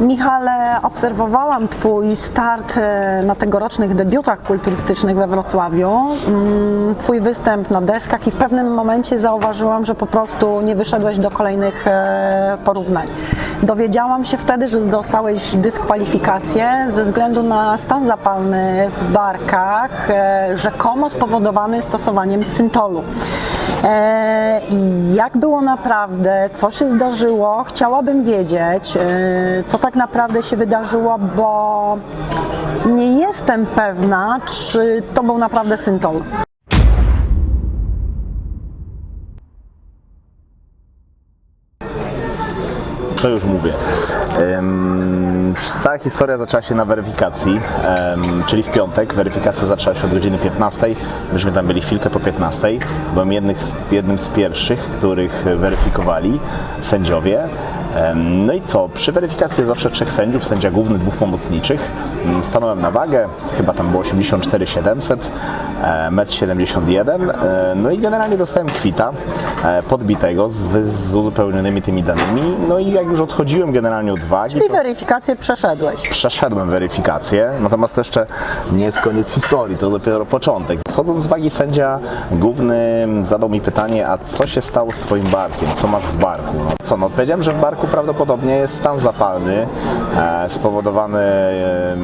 Michale, obserwowałam Twój start e, na tegorocznych debiutach kulturystycznych we Wrocławiu, mm, Twój występ na deskach i w pewnym momencie zauważyłam, że po prostu nie wyszedłeś do kolejnych e, porównań. Dowiedziałam się wtedy, że dostałeś dyskwalifikację ze względu na stan zapalny w barkach, e, rzekomo spowodowany stosowaniem syntolu. E, jak było naprawdę, co się zdarzyło, chciałabym wiedzieć, e, co tak naprawdę się wydarzyło, bo nie jestem pewna, czy to był naprawdę syntol. To już mówię. Cała historia zaczęła się na weryfikacji, czyli w piątek. Weryfikacja zaczęła się od godziny 15. Myśmy tam byli chwilkę po 15. Byłem jednym z pierwszych, których weryfikowali sędziowie. No i co? Przy weryfikacji zawsze trzech sędziów, sędzia główny, dwóch pomocniczych. Mm, Stanąłem na wagę, chyba tam było 84 700, e, 1,71 m. No i generalnie dostałem kwita podbitego z, z uzupełnionymi tymi danymi. No i jak już odchodziłem generalnie od wagi, Czyli to weryfikację przeszedłeś. przeszedłem weryfikację, natomiast to jeszcze nie jest koniec historii, to dopiero początek. Schodząc z wagi sędzia główny zadał mi pytanie, a co się stało z twoim barkiem, co masz w barku? No co, no odpowiedziałem, że w barku prawdopodobnie jest stan zapalny e, spowodowany e,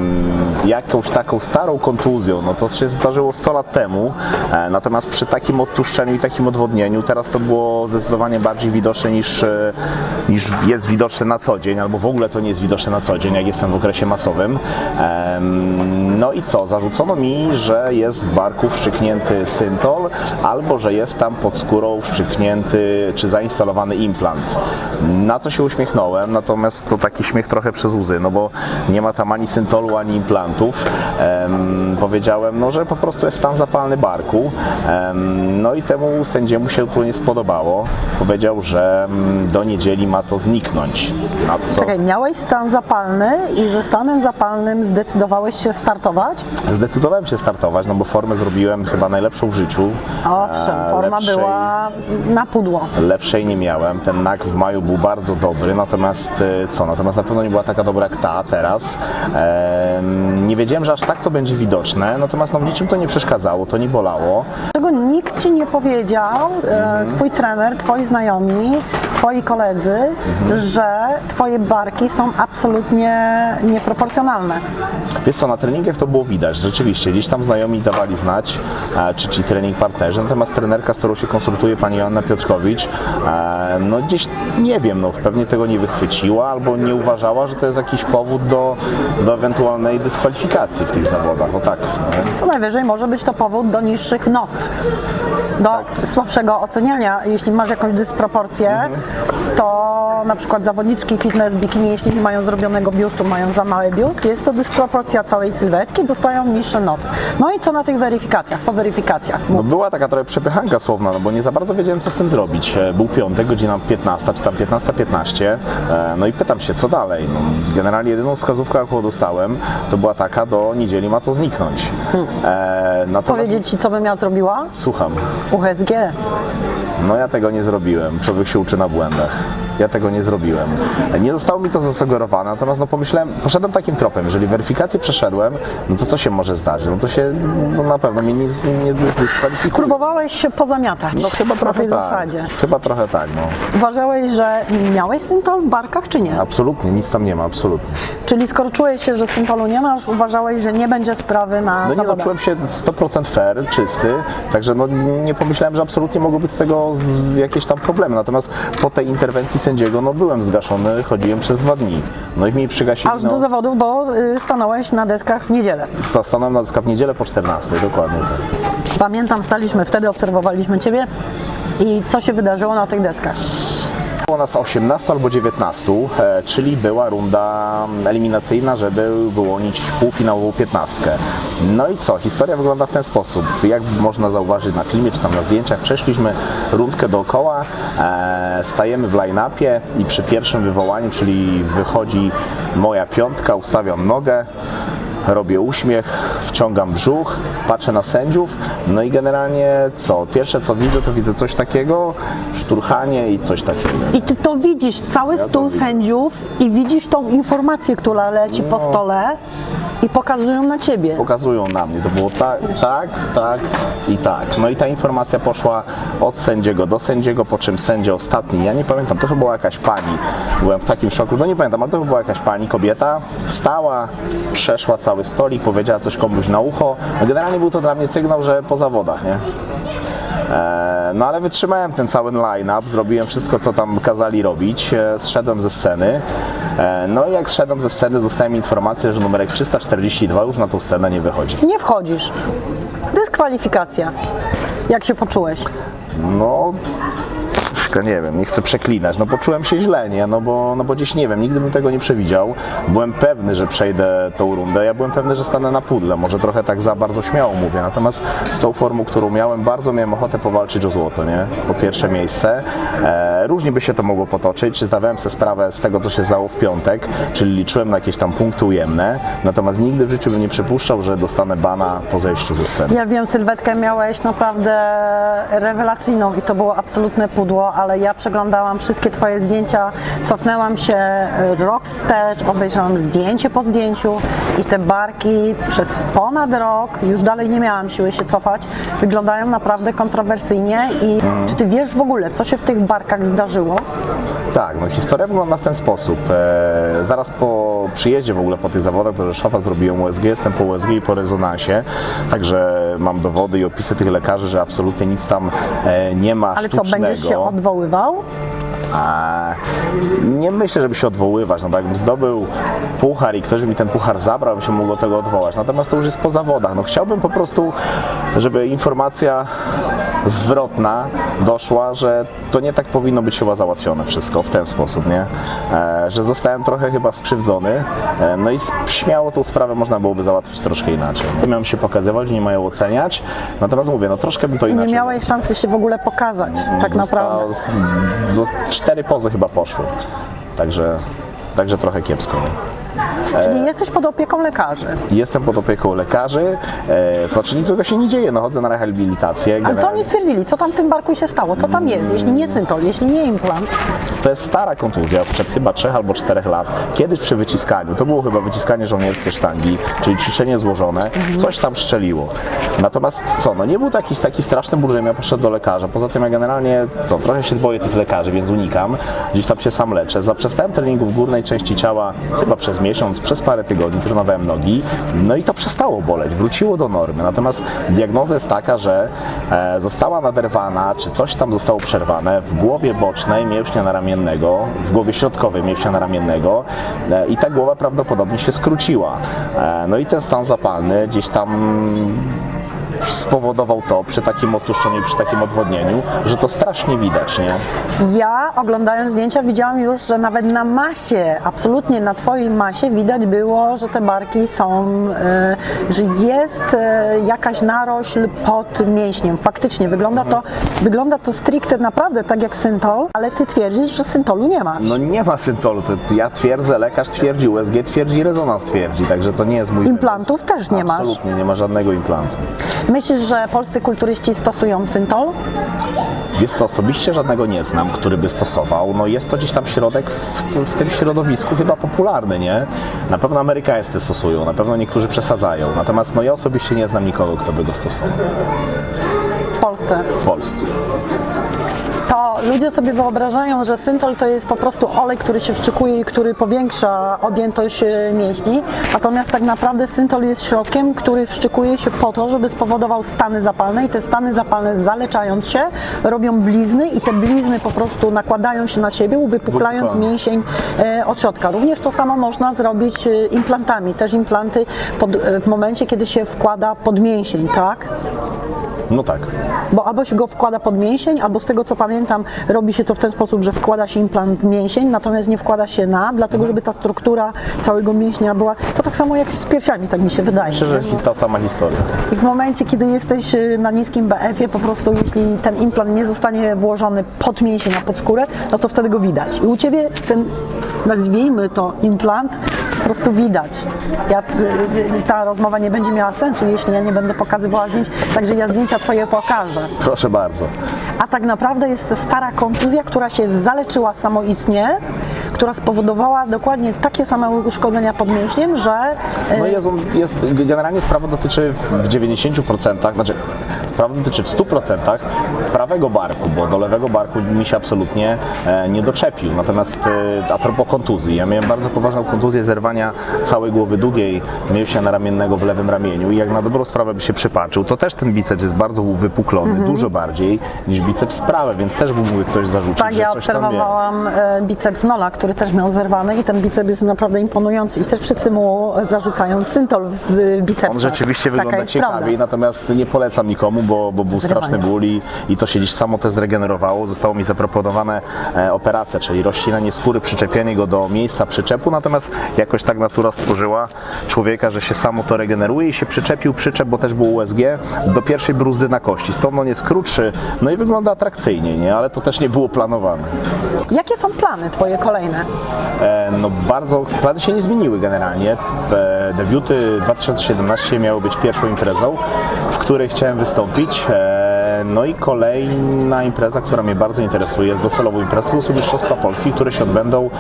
jakąś taką starą kontuzją, no to się zdarzyło 100 lat temu, e, natomiast przy takim odtłuszczeniu i takim odwodnieniu teraz to było zdecydowanie bardziej widoczne niż, e, niż jest widoczne na co dzień, albo w ogóle to nie jest widoczne na co dzień, jak jestem w okresie masowym. No i co? Zarzucono mi, że jest w barku wszczyknięty syntol, albo że jest tam pod skórą wszczyknięty czy zainstalowany implant. Na co się uśmiechnąłem, natomiast to taki śmiech trochę przez łzy, no bo nie ma tam ani syntolu, ani implantów. Em, powiedziałem, no, że po prostu jest stan zapalny barku. No i temu sędziemu się to nie spodobało. Powiedział, że mm, do niedzieli ma to zniknąć. Na co? Czekaj, miałeś stan zapalny i ze stanem zapalnym zdecydowałeś się startować? Zdecydowałem się startować, no bo formę zrobiłem chyba najlepszą w życiu. Owszem, E, forma lepszej- była na pudło. Lepszej nie miałem. Ten NAK w maju był bardzo dobry, natomiast e, co? Natomiast na pewno nie była taka dobra jak ta teraz. Em, nie wiedziałem, że aż tak to będzie widoczne, natomiast no, w niczym to nie przeszkadzało, to nie bolało. Czego nikt ci nie powiedział, e, twój trener, twoi znajomi, twoi koledzy, że twoje barki są absolutnie nieproporcjonalne. Wiesz co, na treningach to było widać, rzeczywiście, gdzieś tam znajomi dawali znać, e, czy ci trening partnerzy, natomiast trenerka, z którą się konsultuje, pani Joanna Piotrkowicz, e, no gdzieś, nie wiem, no pewnie tego nie wychwyciła, albo nie uważała, że to jest jakiś powód do, do ewentualnej dyskwalifikacji w tych zawodach, o tak. No. Co najwyżej może być to powód do niższych not, do słabszego oceniania. Jeśli masz jakąś dysproporcję, to na przykład zawodniczki fitness bikini, jeśli nie mają zrobionego biustu, mają za mały biust, jest to dysproporcja całej sylwetki, dostają niższe noty. No i co na tych weryfikacjach? Po weryfikacjach? No była taka trochę przepychanka słowna, no bo nie za bardzo wiedziałem co z tym zrobić. E, Był piątek, godzina 15, czy tam 15.15, e, no i pytam się co dalej. No, generalnie jedyną wskazówkę jaką dostałem, to była taka, do niedzieli ma to zniknąć. E, natomiast Powiedzieć ci, co bym ja zrobiła? Słucham. USG. No ja tego nie zrobiłem. Człowiek się uczy na błędach. Ja tego nie zrobiłem. Nie zostało mi to zasugerowane, natomiast no pomyślałem, poszedłem takim tropem, jeżeli weryfikację przeszedłem, no to co się może zdarzyć? No to się no na pewno mnie nie, nie zdyskwalifikuje. Próbowałeś się pozamiatać No chyba na trochę tej tak. zasadzie. Chyba trochę tak, no. Uważałeś, że miałeś syntol w barkach, czy nie? Absolutnie, nic tam nie ma, absolutnie. Czyli skoro czułeś się, że syntolu nie masz, uważałeś, że nie będzie sprawy na No nie, no, czułem się 100% fair, czysty, także no nie pomyślałem, że absolutnie mogą być z tego jakieś tam problemy. Natomiast po tej interwencji sędziego, no byłem zgaszony, chodziłem przez dwa dni. No i mi przygasili, Aż do no, zawodów, bo y, stanąłeś na deskach w niedzielę. sta- stanąłem na deskach w niedzielę po 14, dokładnie. Pamiętam, staliśmy wtedy, obserwowaliśmy Ciebie i co się wydarzyło na tych deskach. Było nas 18 albo 19, e, czyli była runda eliminacyjna, żeby wyłonić półfinałową 15. No i co? Historia wygląda w ten sposób. Jak można zauważyć na filmie czy tam na zdjęciach, przeszliśmy rundkę dookoła, e, stajemy w line-upie i przy pierwszym wywołaniu, czyli wychodzi moja piątka, ustawiam nogę, robię uśmiech, wciągam brzuch, patrzę na sędziów, no i generalnie co? Pierwsze co widzę, to widzę coś takiego, szturchanie i coś takiego. I ty to widzisz, cały Ja stół sędziów i widzisz tą informację, która leci po No. stole i pokazują na ciebie. Pokazują na mnie, to było tak, tak, tak i tak. No i ta informacja poszła od sędziego do sędziego, po czym sędzia ostatni, ja nie pamiętam, to chyba była jakaś pani, byłem w takim szoku, no nie pamiętam, ale to chyba była jakaś pani, kobieta, wstała, przeszła cały stolik, powiedziała coś komuś na ucho, no generalnie był to dla mnie sygnał, że po zawodach, nie? E, No ale wytrzymałem ten cały line-up, zrobiłem wszystko, co tam kazali robić, e, zszedłem ze sceny. E, No i jak zszedłem ze sceny, dostałem informację, że numerek 342 już na tą scenę nie wychodzi. Nie wchodzisz. Dyskwalifikacja. Jak się poczułeś? No, nie wiem, nie chcę przeklinać, no poczułem się źle, nie, no bo, no bo gdzieś nie wiem, nigdy bym tego nie przewidział. Byłem pewny, że przejdę tą rundę, ja byłem pewny, że stanę na pudle, może trochę tak za bardzo śmiało mówię, natomiast z tą formą, którą miałem, bardzo miałem ochotę powalczyć o złoto, nie, po pierwsze miejsce. E, różnie by się to mogło potoczyć, zdawałem sobie sprawę z tego, co się zdało w piątek, czyli liczyłem na jakieś tam punkty ujemne, natomiast nigdy w życiu bym nie przypuszczał, że dostanę bana po zejściu ze sceny. Ja wiem, sylwetkę miałeś naprawdę rewelacyjną i to było absolutne pudło, ale ja przeglądałam wszystkie Twoje zdjęcia, cofnęłam się e, rok wstecz, obejrzałam zdjęcie po zdjęciu i te barki przez ponad rok, już dalej nie miałam siły się cofać, wyglądają naprawdę kontrowersyjnie i czy Ty wiesz w ogóle, co się w tych barkach zdarzyło? Tak, no historia wygląda w ten sposób. E, zaraz po przyjeździe w ogóle po tych zawodach do Rzeszowa zrobiłem USG, jestem po USG i po rezonansie, także mam dowody i opisy tych lekarzy, że absolutnie nic tam e, nie ma Ale co, sztucznego. będziesz się odwoływał? without A, nie myślę, żeby się odwoływać, no bo jakbym zdobył puchar i ktoś by mi ten puchar zabrał, bym się mógł od tego odwołać. Natomiast to już jest po zawodach. No chciałbym po prostu, żeby informacja zwrotna doszła, że to nie tak powinno być chyba załatwione wszystko w ten sposób, nie? E, że zostałem trochę chyba skrzywdzony, e, no i śmiało tą sprawę można byłoby załatwić troszkę inaczej. Nie miałem się pokazywać, nie mają oceniać, natomiast mówię, no troszkę by to inaczej nie miałeś szansy się w ogóle pokazać, tak naprawdę. Cztery pozy chyba poszły. Także, także trochę kiepsko. Nie? Czyli jesteś pod opieką lekarzy. Jestem pod opieką lekarzy, e, znaczy nic złego się nie dzieje, no chodzę na rehabilitację. Ale co oni stwierdzili? Co tam w tym barku się stało? Co tam jest? Jeśli nie syntol, jeśli nie implant, To jest stara kontuzja sprzed chyba 3 albo 4 lat. Kiedyś przy wyciskaniu, to było chyba wyciskanie żołnierskie sztangi, czyli ćwiczenie złożone, coś tam szczeliło. Natomiast co, no nie był taki, taki straszny ból, że ja poszedł do lekarza. Poza tym ja generalnie, co, trochę się boję tych lekarzy, więc unikam. Gdzieś tam się sam leczę. Zaprzestałem treningu w górnej części ciała chyba przez miesiąc, przez parę tygodni trenowałem nogi, no i to przestało boleć, wróciło do normy. Natomiast diagnoza jest taka, że e, została naderwana, czy coś tam zostało przerwane w głowie bocznej mięśnia naramiennego, w głowie środkowej mięśnia naramiennego e, i ta głowa prawdopodobnie się skróciła. E, no i ten stan zapalny gdzieś tam spowodował to przy takim otuszczeniu przy takim odwodnieniu, że to strasznie widać, nie? ja oglądając zdjęcia widziałam już, że nawet na masie, absolutnie na Twojej masie widać było, że te barki są, e, że jest e, jakaś narośl pod mięśniem. Faktycznie wygląda to, wygląda to stricte naprawdę tak jak syntol, ale Ty twierdzisz, że syntolu nie masz. No nie ma syntolu, to ja twierdzę, lekarz twierdzi, USG twierdzi, rezonans twierdzi, także to nie jest mój Implantów też nie masz? Absolutnie, nie ma żadnego implantu. Myślisz, że polscy kulturyści stosują syntol? Wiesz co, osobiście żadnego nie znam, który by stosował. No jest to gdzieś tam środek w, w tym środowisku chyba popularny, nie? Na pewno amerykańscy stosują, na pewno niektórzy przesadzają. Natomiast no ja osobiście nie znam nikogo, kto by go stosował W Polsce. w Polsce. To ludzie sobie wyobrażają, że syntol to jest po prostu olej, który się wczykuje i który powiększa objętość e, mięśni. Natomiast tak naprawdę syntol jest środkiem, który wszczykuje się po to, żeby spowodował stany zapalne i te stany zapalne zaleczając się robią blizny i te blizny po prostu nakładają się na siebie, uwypuklając Wypukane. mięsień e, od środka. Również to samo można zrobić e, implantami. Też implanty pod, w momencie, kiedy się wkłada pod mięsień, tak? No tak. Bo albo się go wkłada pod mięsień, albo z tego co pamiętam, robi się to w ten sposób, że wkłada się implant w mięsień, natomiast nie wkłada się na, dlatego żeby ta struktura całego mięśnia była. To tak samo jak z piersiami, tak mi się wydaje. Myślę, że ta sama historia. I w momencie, kiedy jesteś y, na niskim BF-ie, po prostu jeśli ten implant nie zostanie włożony pod mięsień, a pod skórę, no to wtedy go widać. I u Ciebie ten nazwijmy to implant, po prostu widać. Ja, y, y, ta rozmowa nie będzie miała sensu, jeśli ja nie będę pokazywała zdjęć, także ja zdjęcia Twoje pokażę. Proszę bardzo. A tak naprawdę jest to stara kontuzja, która się zaleczyła samoistnie, która spowodowała dokładnie takie same uszkodzenia pod mięśniem, że y, No jest, jest, generalnie sprawa dotyczy w 90%, znaczy sprawa dotyczy w 100% prawego barku, bo do lewego barku mi się absolutnie e, nie doczepił. Natomiast e, a propos kontuzji, ja miałem bardzo poważną kontuzję zerwania całej głowy długiej mięśnia ramiennego w lewym ramieniu i jak na dobrą sprawę by się przypatrzył, to też ten biceps jest bardzo wypuklony, Mhm. dużo bardziej niż biceps prawy, więc też mógłby ktoś zarzucić, tak że ja coś tam jest. obserwowałam e, biceps Nola, który też miał zerwany i ten biceps jest naprawdę imponujący i też wszyscy mu zarzucają syntol w bicepsie. On rzeczywiście wygląda ciekawiej, prawda. natomiast nie polecam nikomu, bo, bo był Zrywania. straszny ból i, i to się gdzieś samo też zregenerowało. Zostało mi zaproponowane e, operacja, czyli rozcinanie skóry, przyczepienie go do miejsca przyczepu, natomiast jakoś tak natura stworzyła człowieka, że się samo to regeneruje i się przyczepił przyczep, bo też był USG, do pierwszej bruzdy na kości. Stąd on jest krótszy, no i wygląda atrakcyjnie, nie? ale to też nie było planowane. Jakie są plany Twoje kolejne? E, No bardzo, plany się nie zmieniły generalnie. E, Debiuty 2017 miały być pierwszą imprezą, w której chciałem wystąpić. E, No i kolejna impreza, która mnie bardzo interesuje, jest docelową imprezą, to są Mistrzostwa Polski, które się odbędą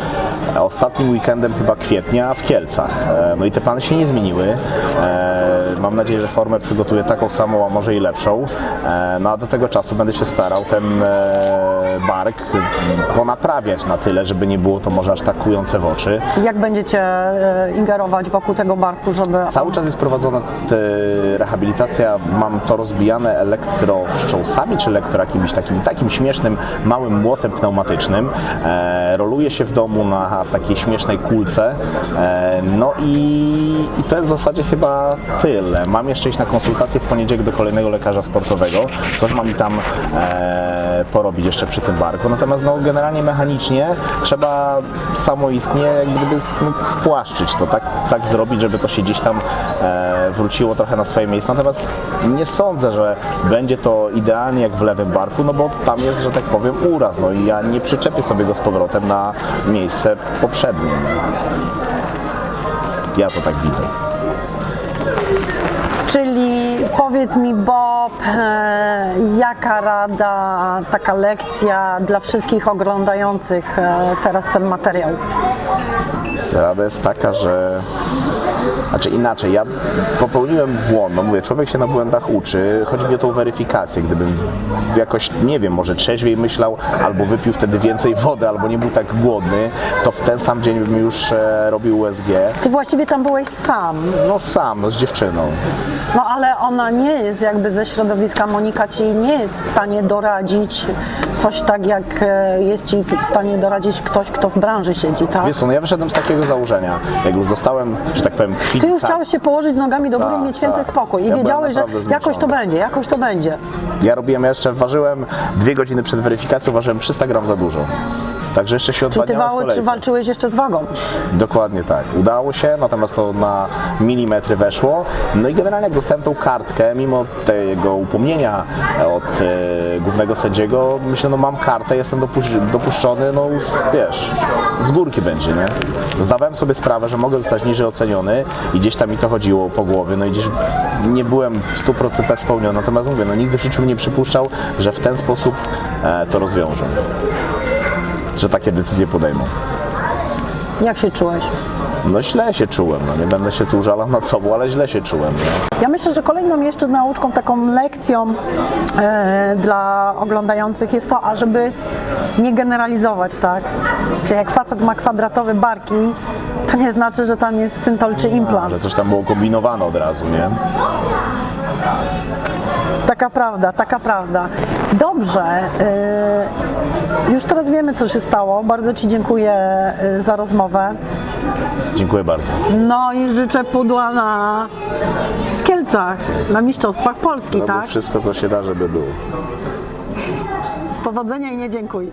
ostatnim weekendem chyba kwietnia w Kielcach. E, No i te plany się nie zmieniły. E, Mam nadzieję, że formę przygotuję taką samą, a może i lepszą. E, No a do tego czasu będę się starał ten e, bark ponaprawiać na tyle, żeby nie było to może aż tak kujące w oczy. Jak będziecie e, ingerować wokół tego barku, żeby... Cały czas jest prowadzona rehabilitacja, mam to rozbijane elektrowstrząsami, czy elektro jakimś takim, takim śmiesznym, małym młotem pneumatycznym. E, roluje się w domu na takiej śmiesznej kulce. E, no i, i to jest w zasadzie chyba tyle. Mam jeszcze iść na konsultację w poniedziałek do kolejnego lekarza sportowego. Coś mam mi tam e, porobić jeszcze przy tym barku. Natomiast no, generalnie mechanicznie trzeba samoistnie jak gdyby no, spłaszczyć to, tak, tak zrobić, żeby to się gdzieś tam e, wróciło trochę na swoje miejsce. Natomiast nie sądzę, że będzie to idealnie jak w lewym barku, no bo tam jest, że tak powiem, uraz. No i ja nie przyczepię sobie go z powrotem na miejsce poprzednie. Ja to tak widzę. Czyli powiedz mi Bob, e, jaka rada, taka lekcja dla wszystkich oglądających e, teraz ten materiał? Rada jest taka, że. Znaczy inaczej, ja popełniłem błąd, no mówię, człowiek się na błędach uczy, chodzi mi o tą weryfikację, gdybym jakoś, nie wiem, może trzeźwiej myślał, albo wypił wtedy więcej wody, albo nie był tak głodny, to w ten sam dzień bym już e, robił USG, Ty właściwie tam byłeś sam, no sam, no z dziewczyną. no ale ona nie jest jakby ze środowiska, Monika ci nie jest w stanie doradzić coś tak jak e, jest ci w stanie doradzić ktoś, kto w branży siedzi, tak? Wiesz co, no ja wyszedłem z takiego założenia, jak już dostałem, że tak powiem, kwit, Ty już tak, chciałeś się położyć z nogami do góry Tak, i mieć święty tak. spokój i Ja wiedziałeś, że jakoś to będzie, jakoś to będzie. Ja robiłem jeszcze, ważyłem dwie godziny przed weryfikacją, ważyłem 300 gram za dużo. Także jeszcze się Czyli ty wały, czy walczyłeś jeszcze z wagą? Dokładnie tak. Udało się, natomiast to na milimetry weszło. No i generalnie jak dostałem tą kartkę, mimo tego upomnienia od e, głównego sędziego, myślę, no mam kartę, jestem dopuś- dopuszczony, no już wiesz, z górki będzie, nie? Zdawałem sobie sprawę, że mogę zostać niżej oceniony i gdzieś tam mi to chodziło po głowie, no i gdzieś nie byłem w 100% spełniony, natomiast mówię, no nigdy w życiu nie przypuszczał, że w ten sposób e, to rozwiążę. Że takie decyzje podejmą. Jak się czułeś? No źle się czułem, no nie będę się tu żalał nad sobą, ale źle się czułem. Nie? Ja myślę, że kolejną jeszcze nauczką, taką lekcją e, dla oglądających jest to, ażeby nie generalizować, tak? Czyli jak facet ma kwadratowe barki, to nie znaczy, że tam jest syntol czy implant. Że coś tam było kombinowane od razu, nie? Taka prawda, taka prawda. Dobrze, e, już teraz wiemy, co się stało. Bardzo Ci dziękuję e, za rozmowę. Dziękuję bardzo. No i życzę pudła na w Kielcach, na Mistrzostwach Polski, Robię tak? wszystko, co się da, żeby było. Powodzenia i nie dziękuj.